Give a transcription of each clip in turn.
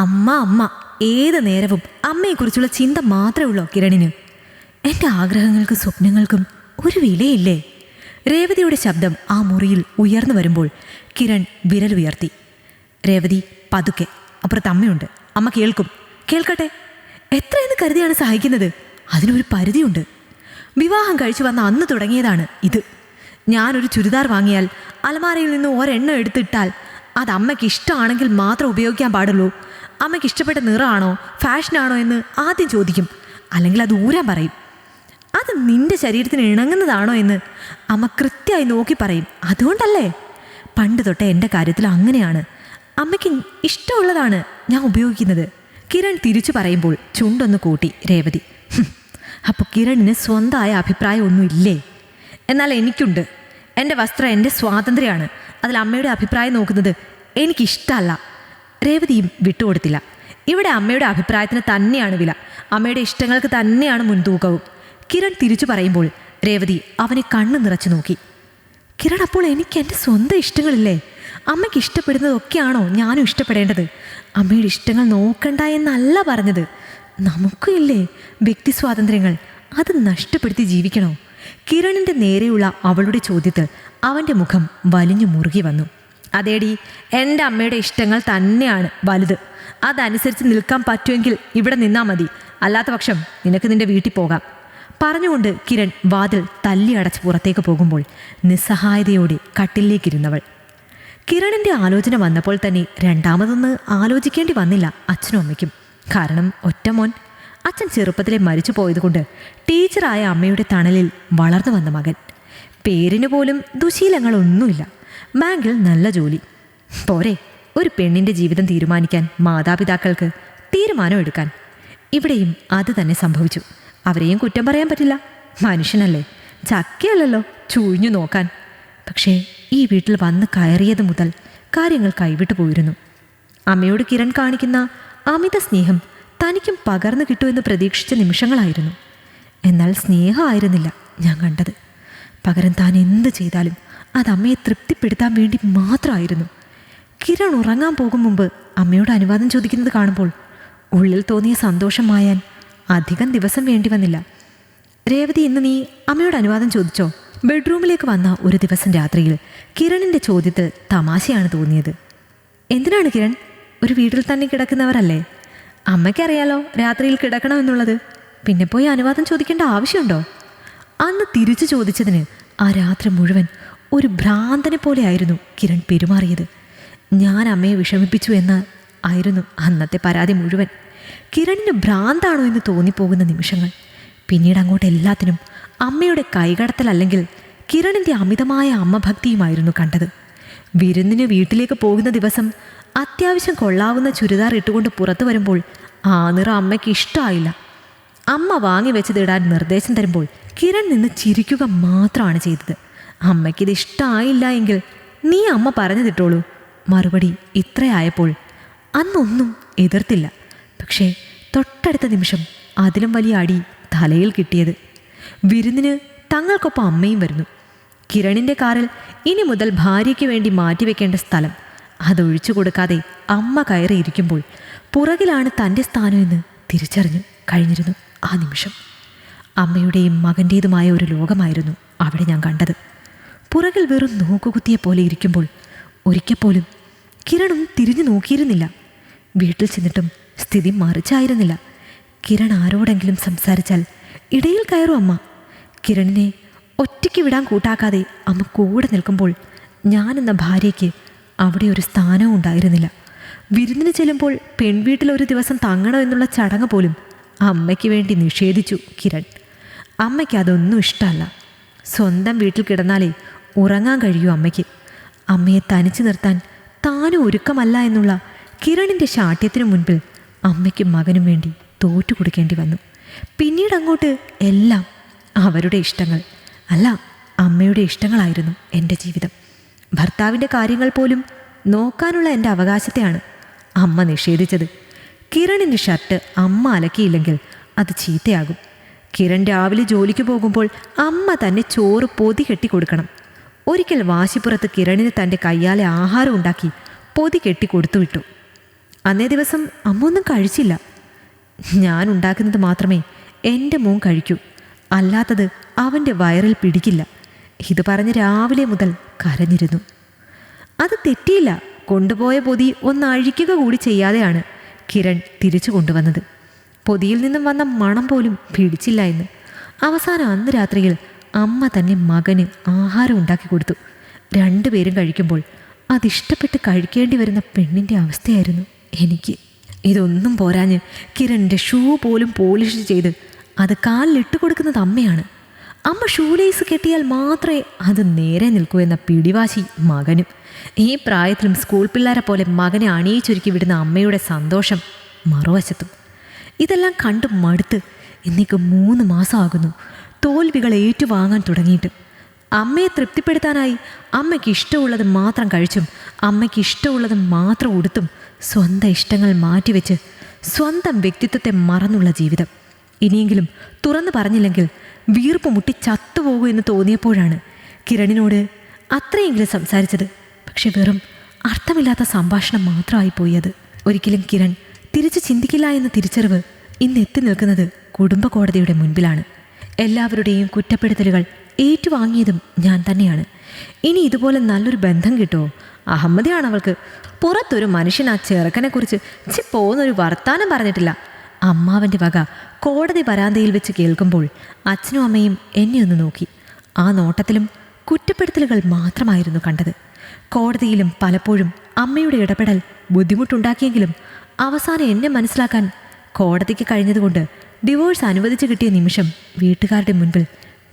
അമ്മ അമ്മ ഏത് നേരവും അമ്മയെക്കുറിച്ചുള്ള ചിന്ത മാത്രമേ ഉള്ളൂ കിരണിന്? എന്റെ ആഗ്രഹങ്ങൾക്കും സ്വപ്നങ്ങൾക്കും ഒരു വിലയില്ലേ? രേവതിയുടെ ശബ്ദം ആ മുറിയിൽ ഉയർന്നു വരുമ്പോൾ കിരൺ വിരൽ ഉയർത്തി. രേവതി പതുക്കെ അപ്പുറത്ത് അമ്മയുണ്ട്. അമ്മ കേൾക്കും. കേൾക്കട്ടെ? എത്രയെന്ന് കരുതിയാണ് സഹായിക്കുന്നത്? അതിനൊരു പരിധിയുണ്ട്. വിവാഹം കഴിച്ചു വന്ന അന്ന് തുടങ്ങിയതാണ് ഇത്. ഞാനൊരു ചുരിദാർ വാങ്ങിയാൽ അലമാരയിൽ നിന്ന് ഒരെണ്ണം എടുത്തിട്ടാൽ അത് അമ്മയ്ക്ക് ഇഷ്ടമാണെങ്കിൽ മാത്രം ഉപയോഗിക്കാൻ പാടുള്ളൂ. അമ്മയ്ക്ക് ഇഷ്ടപ്പെട്ട നിറമാണോ ഫാഷനാണോ എന്ന് ആദ്യം ചോദിക്കും. അല്ലെങ്കിൽ അത് ഊരാൻ പറയും. അത് നിന്റെ ശരീരത്തിന് ഇണങ്ങുന്നതാണോ എന്ന് അമ്മ കൃത്യമായി നോക്കി പറയും. അതുകൊണ്ടല്ലേ? പണ്ട് തൊട്ടേ എന്റെ കാര്യത്തിൽ അങ്ങനെയാണ്. അമ്മയ്ക്ക് ഇഷ്ടമുള്ളതാണ് ഞാൻ ഉപയോഗിക്കുന്നത്. കിരൺ തിരിച്ചു പറയുമ്പോൾ ചുണ്ടൊന്ന് കൂട്ടി രേവതി. അപ്പോൾ കിരണിന് സ്വന്തമായ അഭിപ്രായം ഒന്നും ഇല്ലേ? എന്നാൽ എനിക്കുണ്ട്. എന്റെ വസ്ത്രം എന്റെ സ്വാതന്ത്ര്യമാണ്. അതിൽ അമ്മയുടെ അഭിപ്രായം നോക്കുന്നത് എനിക്കിഷ്ടമല്ല രേവതിയും വിട്ടുകൊടുത്തില്ല. ഇവിടെ അമ്മയുടെ അഭിപ്രായത്തിന് തന്നെയാണ് വില. അമ്മയുടെ ഇഷ്ടങ്ങൾക്ക് തന്നെയാണ് മുൻതൂക്കവും. കിരൺ തിരിച്ചു പറയുമ്പോൾ രേവതി അവനെ കണ്ണു നിറച്ചു നോക്കി. കിരൺ അപ്പോൾ എനിക്ക് എന്റെ സ്വന്തം ഇഷ്ടങ്ങളില്ലേ? അമ്മയ്ക്ക് ഇഷ്ടപ്പെടുന്നതൊക്കെയാണോ ഞാനും ഇഷ്ടപ്പെടേണ്ടത്? അമ്മയുടെ ഇഷ്ടങ്ങൾ നോക്കണ്ട എന്നല്ല പറഞ്ഞത്. നമുക്കും ഇല്ലേ വ്യക്തി സ്വാതന്ത്ര്യങ്ങൾ? അത് നഷ്ടപ്പെടുത്തി ജീവിക്കണോ? കിരണിന്റെ നേരെയുള്ള അവളുടെ ചോദ്യത്തിൽ അവന്റെ മുഖം വലിഞ്ഞു മുറുകി വന്നു. അതേടി എന്റെ അമ്മയുടെ ഇഷ്ടങ്ങൾ തന്നെയാണ് വലുത്. അതനുസരിച്ച് നിൽക്കാൻ പറ്റുമെങ്കിൽ ഇവിടെ നിന്നാൽ മതി. അല്ലാത്ത പക്ഷം നിനക്ക് നിന്റെ വീട്ടിൽ പോകാം. പറഞ്ഞുകൊണ്ട് കിരൺ വാതിൽ തല്ലി അടച്ച് പുറത്തേക്ക് പോകുമ്പോൾ നിസ്സഹായതയോടെ കട്ടിലേക്കിരുന്നവൾ. കിരണിന്റെ ആലോചന വന്നപ്പോൾ തന്നെ രണ്ടാമതൊന്ന് ആലോചിക്കേണ്ടി വന്നില്ല അച്ഛനും അമ്മയ്ക്കും. കാരണം ഒറ്റമോൻ അച്ഛൻ ചെറുപ്പത്തിലെ മരിച്ചു പോയതുകൊണ്ട് ടീച്ചറായ അമ്മയുടെ തണലിൽ വളർന്നു വന്ന മകൻ. പേരിന് പോലും ദുശീലങ്ങളൊന്നുമില്ല. ബാങ്കിൽ നല്ല ജോലി. പോരെ ഒരു പെണ്ണിന്റെ ജീവിതം തീരുമാനിക്കാൻ മാതാപിതാക്കൾക്ക് തീരുമാനം എടുക്കാൻ. ഇവിടെയും അത് തന്നെ സംഭവിച്ചു. അവരെയും കുറ്റം പറയാൻ പറ്റില്ല. മനുഷ്യനല്ലേ? ചക്കയല്ലല്ലോ ചൂഴിഞ്ഞു നോക്കാൻ. പക്ഷേ ഈ വീട്ടിൽ വന്ന് കയറിയത് മുതൽ കാര്യങ്ങൾ കൈവിട്ടു പോയിരുന്നു. അമ്മയോട് കിരൺ കാണിക്കുന്ന അമിത സ്നേഹം തനിക്കും പകർന്നു കിട്ടുമെന്ന് പ്രതീക്ഷിച്ച നിമിഷങ്ങളായിരുന്നു. എന്നാൽ സ്നേഹമായിരുന്നില്ല ഞാൻ കണ്ടത്. പകരം താൻ എന്ത് ചെയ്താലും അത് അമ്മയെ തൃപ്തിപ്പെടുത്താൻ വേണ്ടി മാത്രമായിരുന്നു. കിരൺ ഉറങ്ങാൻ പോകും മുമ്പ് അമ്മയോട് അനുവാദം ചോദിക്കുന്നത് കാണുമ്പോൾ ഉള്ളിൽ തോന്നിയ സന്തോഷം മായാൻ അധികം ദിവസം വേണ്ടി വന്നില്ല. രേവതി ഇന്ന് നീ അമ്മയോട് അനുവാദം ചോദിച്ചോ? ബെഡ്റൂമിലേക്ക് വന്ന ഒരു ദിവസം രാത്രിയിൽ കിരണിന്റെ ചോദ്യത്തിൽ തമാശയാണ് തോന്നിയത്. എന്തിനാണ് കിരൺ? ഒരു വീട്ടിൽ തന്നെ കിടക്കുന്നവരല്ലേ? അമ്മയ്ക്കറിയാലോ രാത്രിയിൽ കിടക്കണമെന്നുള്ളത് പിന്നെ പോയി അനുവാദം ചോദിക്കേണ്ട ആവശ്യമുണ്ടോ? അന്ന് തിരിച്ചു ചോദിച്ചതിന് ആ രാത്രി മുഴുവൻ ഒരു ഭ്രാന്തനെ പോലെ ആയിരുന്നു കിരൺ പെരുമാറിയത്. ഞാൻ അമ്മയെ വിഷമിപ്പിച്ചു എന്ന് ആയിരുന്നു അന്നത്തെ പരാതി മുഴുവൻ. കിരണിന് ഭ്രാന്താണോ എന്ന് തോന്നിപ്പോകുന്ന നിമിഷങ്ങൾ. പിന്നീട് അങ്ങോട്ട് എല്ലാത്തിനും അമ്മയുടെ കൈകടത്തൽ അല്ലെങ്കിൽ കിരണിന്റെ അമിതമായ അമ്മഭക്തിയുമായിരുന്നു കണ്ടത്. വിരുന്നിന് വീട്ടിലേക്ക് പോകുന്ന ദിവസം അത്യാവശ്യം കൊള്ളാവുന്ന ചുരിദാർ ഇട്ടുകൊണ്ട് പുറത്തു വരുമ്പോൾ ആ നിറം അമ്മയ്ക്ക് ഇഷ്ടമായില്ല അമ്മ വാങ്ങി വെച്ചതിടാൻ നിർദ്ദേശം തരുമ്പോൾ കിരൺ നിന്ന് ചിരിക്കുക മാത്രമാണ് ചെയ്തത്. അമ്മയ്ക്കിത് ഇഷ്ടമായില്ല എങ്കിൽ നീ അമ്മ പറഞ്ഞതിട്ടോളൂ. മറുപടി ഇത്രയായപ്പോൾ അന്നൊന്നും എതിർത്തില്ല. പക്ഷേ തൊട്ടടുത്ത നിമിഷം അതിലും വലിയ അടി തലയിൽ കിട്ടിയത്. വിരുന്നിന് തങ്ങൾക്കൊപ്പം അമ്മയും വരുന്നു. കിരണിന്റെ കാറിൽ ഇനി മുതൽ ഭാര്യയ്ക്ക് വേണ്ടി മാറ്റിവെക്കേണ്ട സ്ഥലം. അതൊഴിച്ചു കൊടുക്കാതെ അമ്മ കയറിയിരിക്കുമ്പോൾ പുറകിലാണ് തന്റെ സ്ഥാനമെന്ന് തിരിച്ചറിഞ്ഞു കഴിഞ്ഞിരുന്നു ആ നിമിഷം. അമ്മയുടെയും മകന്റേതുമായ ഒരു ലോകമായിരുന്നു അവിടെ ഞാൻ കണ്ടത്. പുറകിൽ വെറും നോക്കുകുത്തിയെ പോലെ ഇരിക്കുമ്പോൾ ഒരിക്കൽ പോലും കിരണും തിരിഞ്ഞു നോക്കിയിരുന്നില്ല. വീട്ടിൽ ചെന്നിട്ടും സ്ഥിതി മറിച്ചായിരുന്നില്ല. കിരൺ ആരോടെങ്കിലും സംസാരിച്ചാൽ ഇടയിൽ കയറും അമ്മ. കിരണിനെ ഒറ്റയ്ക്ക് വിടാൻ കൂട്ടാക്കാതെ അമ്മ കൂടെ നിൽക്കുമ്പോൾ ഞാനെന്ന ഭാര്യയ്ക്ക് അവിടെ ഒരു സ്ഥാനവും ഉണ്ടായിരുന്നില്ല. വിരുന്നിന് ചെല്ലുമ്പോൾ പെൺവീട്ടിൽ ഒരു ദിവസം തങ്ങണം എന്നുള്ള ചടങ്ങ് പോലും അമ്മയ്ക്ക് വേണ്ടി നിഷേധിച്ചു കിരൺ. അമ്മയ്ക്ക് അതൊന്നും ഇഷ്ടമല്ല. സ്വന്തം വീട്ടിൽ കിടന്നാലേ ഉറങ്ങാൻ കഴിയൂ അമ്മയ്ക്ക്. അമ്മയെ തനിച്ചു നിർത്താൻ താനും ഒരുക്കമല്ല എന്നുള്ള കിരണിന്റെ ശാഠ്യത്തിനു മുൻപിൽ അമ്മയ്ക്കും മകനും വേണ്ടി തോറ്റു കൊടുക്കേണ്ടി വന്നു. പിന്നീട് അങ്ങോട്ട് എല്ലാം അവരുടെ ഇഷ്ടങ്ങൾ അല്ല അമ്മയുടെ ഇഷ്ടങ്ങളായിരുന്നു എന്റെ ജീവിതം. ഭർത്താവിന്റെ കാര്യങ്ങൾ പോലും നോക്കാനുള്ള എന്റെ അവകാശത്തെയാണ് അമ്മ നിഷേധിച്ചത്. കിരണിന്റെ ഷർട്ട് അമ്മ അലക്കിയില്ലെങ്കിൽ അത് ചീത്തയാകും. കിരൺ രാവിലെ ജോലിക്ക് പോകുമ്പോൾ അമ്മ തന്നെ ചോറ് പൊതി കെട്ടി കൊടുക്കണം ഒരിക്കൽ വാശിപ്പുറത്ത് കിരണിന് തന്റെ കയ്യാലെ ആഹാരം ഉണ്ടാക്കി പൊതി കെട്ടി കൊടുത്തുവിട്ടു അന്നേ ദിവസം അമ്മ ഒന്നും കഴിച്ചില്ല. ഞാൻ ഉണ്ടാക്കുന്നത് മാത്രമേ എന്റെ മോൻ കഴിക്കൂ. അല്ലാത്തത് അവന്റെ വയറിൽ പിടിക്കില്ല. ഇത് പറഞ്ഞ് രാവിലെ മുതൽ കരഞ്ഞിരുന്നു. അത് തെറ്റിയില്ല. കൊണ്ടുപോയ പൊതി ഒന്ന് അഴിക്കുക കൂടി ചെയ്യാതെയാണ് കിരൺ തിരിച്ചു കൊണ്ടുവന്നത്. പൊതിയിൽ നിന്നും വന്ന മണം പോലും പിടിച്ചില്ല എന്ന്. അവസാനം അന്ന് രാത്രിയിൽ അമ്മ തന്നെ മകന് ആഹാരം ഉണ്ടാക്കി കൊടുത്തു. രണ്ടുപേരും കഴിക്കുമ്പോൾ അതിഷ്ടപ്പെട്ട് കഴിക്കേണ്ടി വരുന്ന പെണ്ണിന്റെ അവസ്ഥയായിരുന്നു എനിക്ക്. ഇതൊന്നും പോരാഞ്ഞ് കിരണിന്റെ ഷൂ പോലും പോളിഷ് ചെയ്ത് അത് കാലിലിട്ട് കൊടുക്കുന്നത് അമ്മയാണ്. അമ്മ ഷൂലേസ് കെട്ടിയാൽ മാത്രമേ അത് നേരെ നിൽക്കൂ എന്ന പിടിവാശി മകനും. ഈ പ്രായത്തിലും സ്കൂൾ പിള്ളേരെ പോലെ മകനെ അണിയിച്ചൊരുക്കി വിടുന്ന അമ്മയുടെ സന്തോഷം മറുവശത്തും. ഇതെല്ലാം കണ്ടും മടുത്ത് ഇന്നേക്ക് മൂന്ന് മാസമാകുന്നു. തോൽവികൾ ഏറ്റുവാങ്ങാൻ തുടങ്ങിയിട്ട്. അമ്മയെ തൃപ്തിപ്പെടുത്താനായി അമ്മയ്ക്ക് ഇഷ്ടമുള്ളത് മാത്രം കഴിച്ചും അമ്മയ്ക്ക് ഇഷ്ടമുള്ളത് മാത്രം ഉടുത്തും സ്വന്തം ഇഷ്ടങ്ങൾ മാറ്റിവെച്ച് സ്വന്തം വ്യക്തിത്വത്തെ മറന്നുള്ള ജീവിതം. ഇനിയെങ്കിലും തുറന്നു പറഞ്ഞില്ലെങ്കിൽ വീർപ്പ് മുട്ടി ചത്തുപോകൂ എന്ന് തോന്നിയപ്പോഴാണ് കിരണിനോട് അത്രയെങ്കിലും സംസാരിച്ചത്. പക്ഷെ വെറും അർത്ഥമില്ലാത്ത സംഭാഷണം മാത്രമായി പോയത് ഒരിക്കലും കിരൺ തിരിച്ച് ചിന്തിക്കില്ല എന്ന തിരിച്ചറിവ് ഇന്ന് എത്തി നിൽക്കുന്നത് കുടുംബ കോടതിയുടെ മുൻപിലാണ്. എല്ലാവരുടെയും കുറ്റപ്പെടുത്തലുകൾ ഏറ്റുവാങ്ങിയതും ഞാൻ തന്നെയാണ്. ഇനി ഇതുപോലെ നല്ലൊരു ബന്ധം കിട്ടുമോ അഹമ്മദിയാണ് അവൾക്ക് പുറത്തൊരു മനുഷ്യൻ ആ ചെറുക്കനെക്കുറിച്ച് ചി പോകുന്നൊരു വർത്താനം പറഞ്ഞിട്ടില്ല. അമ്മാവന്റെ വക കോടതി വരാന്തയിൽ വെച്ച് കേൾക്കുമ്പോൾ അച്ഛനും അമ്മയും എന്നെ ഒന്ന് നോക്കി. ആ നോട്ടത്തിലും കുറ്റപ്പെടുത്തലുകൾ മാത്രമായിരുന്നു കണ്ടത്. കോടതിയിലും പലപ്പോഴും അമ്മയുടെ ഇടപെടൽ ബുദ്ധിമുട്ടുണ്ടാക്കിയെങ്കിലും അവസാനം എന്നെ മനസ്സിലാക്കാൻ കോടതിക്ക് കഴിഞ്ഞതുകൊണ്ട് ഡിവോഴ്സ് അനുവദിച്ചു കിട്ടിയ നിമിഷം വീട്ടുകാരുടെ മുൻപിൽ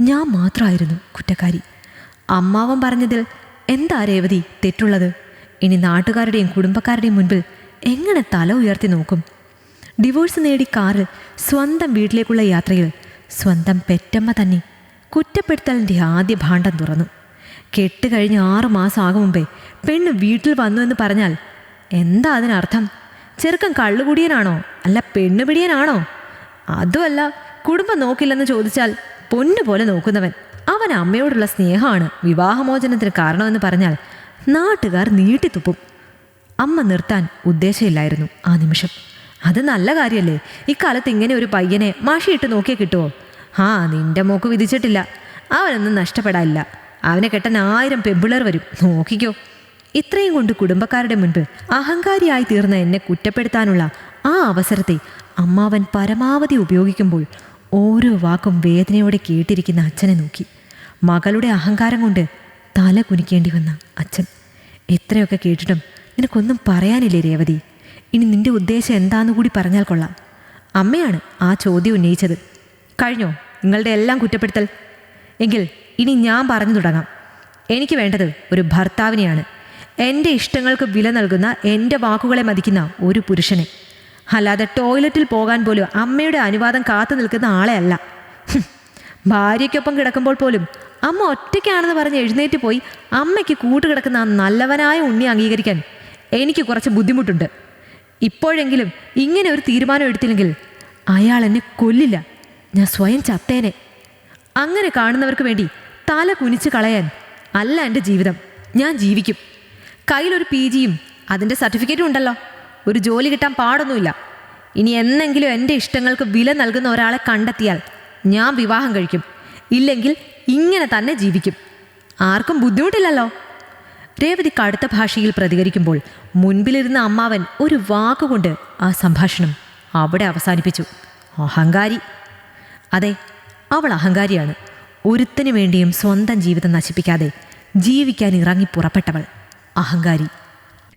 ഞാൻ മാത്രമായിരുന്നു കുറ്റക്കാരി. അമ്മാവൻ പറഞ്ഞതിൽ എന്താ രേവതി തെറ്റുള്ളത്? ഇനി നാട്ടുകാരുടെയും കുടുംബക്കാരുടെയും മുൻപിൽ എങ്ങനെ തല ഉയർത്തി നോക്കും? ഡിവോഴ്സ് നേടി കാറിൽ സ്വന്തം വീട്ടിലേക്കുള്ള യാത്രയിൽ സ്വന്തം പെറ്റമ്മ തന്നെ കുറ്റപ്പെടുത്തലിന്റെ ആദ്യ ഭാണ്ഡം തുറന്നു. കെട്ട് കഴിഞ്ഞ് ആറു മാസം ആകും മുമ്പേ പെണ്ണ് വീട്ടിൽ വന്നു എന്ന് പറഞ്ഞാൽ എന്താ അതിനർത്ഥം? ചെറുക്കൻ കള്ളുകുടിയനാണോ? അല്ല പെണ്ണ് പിടിയനാണോ? അതുമല്ല കുടുംബം നോക്കില്ലെന്ന് ചോദിച്ചാൽ പൊന്നു പോലെ നോക്കുന്നവൻ. അവൻ അമ്മയോടുള്ള സ്നേഹമാണ് വിവാഹമോചനത്തിന് കാരണമെന്ന് പറഞ്ഞാൽ നാട്ടുകാർ നീട്ടിത്തുപ്പും. അമ്മ നിർത്താൻ ഉദ്ദേശമില്ലായിരുന്നു ആ നിമിഷം. അത് നല്ല കാര്യമല്ലേ ഇക്കാലത്ത് ഇങ്ങനെ ഒരു പയ്യനെ മാഷിയിട്ട് നോക്കിയേ കിട്ടുമോ ആ നിന്റെ മോക്ക് വിധിച്ചിട്ടില്ല. അവനൊന്നും നഷ്ടപ്പെടാനില്ല. അവനെ കെട്ടാൻ ആയിരം പെമ്പിളർ വരും. നോക്കിക്കോ. ഇത്രയും കൊണ്ട് കുടുംബക്കാരുടെ മുൻപ് അഹങ്കാരിയായി തീർന്ന എന്നെ കുറ്റപ്പെടുത്താനുള്ള ആ അവസരത്തെ അമ്മാവൻ പരമാവധി ഉപയോഗിക്കുമ്പോൾ ഓരോ വാക്കും വേദനയോടെ കേട്ടിരിക്കുന്ന അച്ഛനെ നോക്കി. മകളുടെ അഹങ്കാരം കൊണ്ട് തല കുനിക്കേണ്ടി വന്ന അച്ഛൻ. എത്രയൊക്കെ കേട്ടിട്ടും നിനക്കൊന്നും പറയാനില്ലേ രേവതി? ഇനി നിന്റെ ഉദ്ദേശം എന്താന്ന് കൂടി പറഞ്ഞാൽ കൊള്ളാം. അമ്മയാണ് ആ ചോദ്യം ഉന്നയിച്ചത്. കഴിഞ്ഞോ? നിങ്ങളുടെ എല്ലാം കുറ്റപ്പെടുത്തൽ. എങ്കിൽ ഇനി ഞാൻ പറഞ്ഞു തുടങ്ങാം. എനിക്ക് വേണ്ടത് ഒരു ഭർത്താവിനെയാണ്. എന്റെ ഇഷ്ടങ്ങൾക്ക് വില നൽകുന്ന എന്റെ വാക്കുകളെ മതിക്കുന്ന ഒരു പുരുഷനെ. അല്ലാതെ ടോയ്ലറ്റിൽ പോകാൻ പോലും അമ്മയുടെ അനുവാദം കാത്തു നിൽക്കുന്ന ആളെ അല്ല. ഭാര്യയ്ക്കൊപ്പം കിടക്കുമ്പോൾ പോലും അമ്മ ഒറ്റയ്ക്കാണെന്ന് പറഞ്ഞ് എഴുന്നേറ്റ് പോയി അമ്മയ്ക്ക് കൂട്ടുകിടക്കുന്ന ആ നല്ലവനായ ഉണ്ണി അംഗീകരിക്കാൻ എനിക്ക് കുറച്ച് ബുദ്ധിമുട്ടുണ്ട്. ഇപ്പോഴെങ്കിലും ഇങ്ങനെ ഒരു തീരുമാനം എടുത്തില്ലെങ്കിൽ അയാൾ എന്നെ കൊല്ലില്ല. ഞാൻ സ്വയം ചത്തേനെ. അങ്ങനെ കാണുന്നവർക്ക് വേണ്ടി തല കുനിച്ച് കളയാൻ അല്ല എന്റെ ജീവിതം. ഞാൻ ജീവിക്കും. കയ്യിലൊരു പി ജിയും അതിന്റെ സർട്ടിഫിക്കറ്റും ഉണ്ടല്ലോ. ഒരു ജോലി കിട്ടാൻ പാടൊന്നുമില്ല. ഇനി എന്നെങ്കിലും എന്റെ ഇഷ്ടങ്ങൾക്ക് വില നൽകുന്ന ഒരാളെ കണ്ടെത്തിയാൽ ഞാൻ വിവാഹം കഴിക്കും. ഇല്ലെങ്കിൽ ഇങ്ങനെ തന്നെ ജീവിക്കും. ആർക്കും ബുദ്ധിമുട്ടില്ലല്ലോ? രേവതി കടുത്ത ഭാഷയിൽ പ്രതികരിക്കുമ്പോൾ മുൻപിലിരുന്ന അമ്മാവൻ ഒരു വാക്കുകൊണ്ട് ആ സംഭാഷണം അവിടെ അവസാനിപ്പിച്ചു. അഹങ്കാരി. അതെ അവൾ അഹങ്കാരിയാണ്. ഒരുത്തിനു വേണ്ടിയും സ്വന്തം ജീവിതം നശിപ്പിക്കാതെ ജീവിക്കാൻ ഇറങ്ങി പുറപ്പെട്ടവൾ. അഹങ്കാരി.